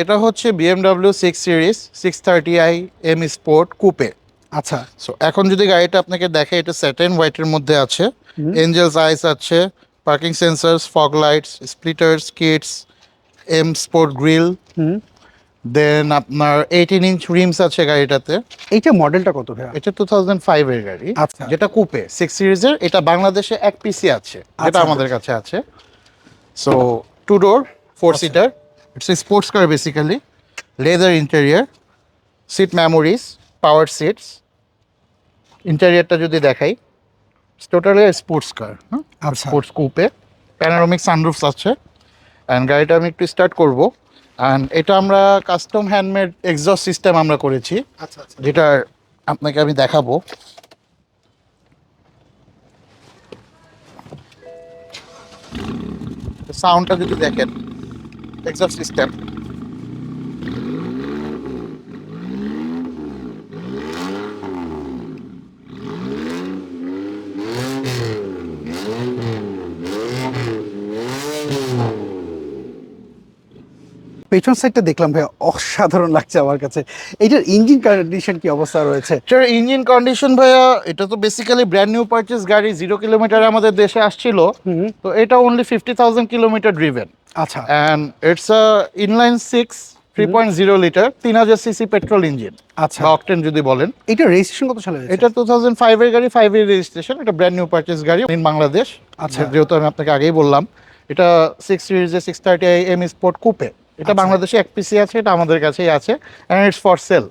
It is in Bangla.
এটা হচ্ছে BMW six series six thirty i M sport coupe আচ্ছা। সো এখন যদি গাড়িটা আপনাকে দেখে এটা স্যাটেন হোয়াইটের মধ্যে আছে। এঞ্জেলস আইস আছে parking sensors fog lights splitters kits M sport grill then আপনার এইটিন ইঞ্চ রিমস আছে গাড়িটাতে। এইটা মডেলটা কত ভাইয়া? এটা টু থাউজেন্ড ফাইভের গাড়ি। আচ্ছা। যেটা কুপে সিক্স সিরিজের এটা বাংলাদেশে এক পিসি আছে যেটা আচ্ছা। আমাদের কাছে আছে। So two door four seater it's a sports car basically leather interior seat memories power seats ইন্টেরিয়ারটা যদি দেখাই টোটালি স্পোর্টস কার আচ্ছা। স্পোর্টস কুপে প্যানারোমিক সানরুফস আছে। অ্যান্ড গাড়িটা আমি একটু স্টার্ট করব। অ্যান্ড এটা আমরা কাস্টম হ্যান্ডমেড এক্সস্ট সিস্টেম আমরা করেছি। আচ্ছা আচ্ছা। যেটার আপনাকে আমি দেখাবো। সাউন্ডটা যদি দেখেন। এক্সস্ট সিস্টেম পেছন সাইডটা দেখলাম ভাইয়া অসাধারণ লাগছে আমার কাছে। এইটার ইঞ্জিন কন্ডিশন কি অবস্থা রয়েছে? এটার ইঞ্জিন কন্ডিশন ভাইয়া এটা তো বেসিক্যালি ব্র্যান্ড নিউ পারচেস গাড়ি জিরো কিলোমিটার আমাদের দেশে আসছিল। তো এটা only fifty thousand kilometre driven আচ্ছা। And it's a inline six three point zero litre তিন হাজার সিসি পেট্রোল ইঞ্জিন আচ্ছা। অকটেন যদি বলেন। এটা রেজিস্ট্রেশন কত সালে এটা টু থাউজেন্ড ফাইভের গাড়ি ফাইভের রেজিস্ট্রেশন এটা ব্র্যান্ড নিউ পারচেস গাড়ি ইন বাংলাদেশ আচ্ছা। যেহেতু আমি আপনাকে আগেই বললাম এটা সিক্স সিরিজে six thirty M sport coupe এটা আচ্ছা। বাংলাদেশে এক পিসি আছে এটা আমাদের কাছেই আছে অ্যান্ড ইটস ফর সেল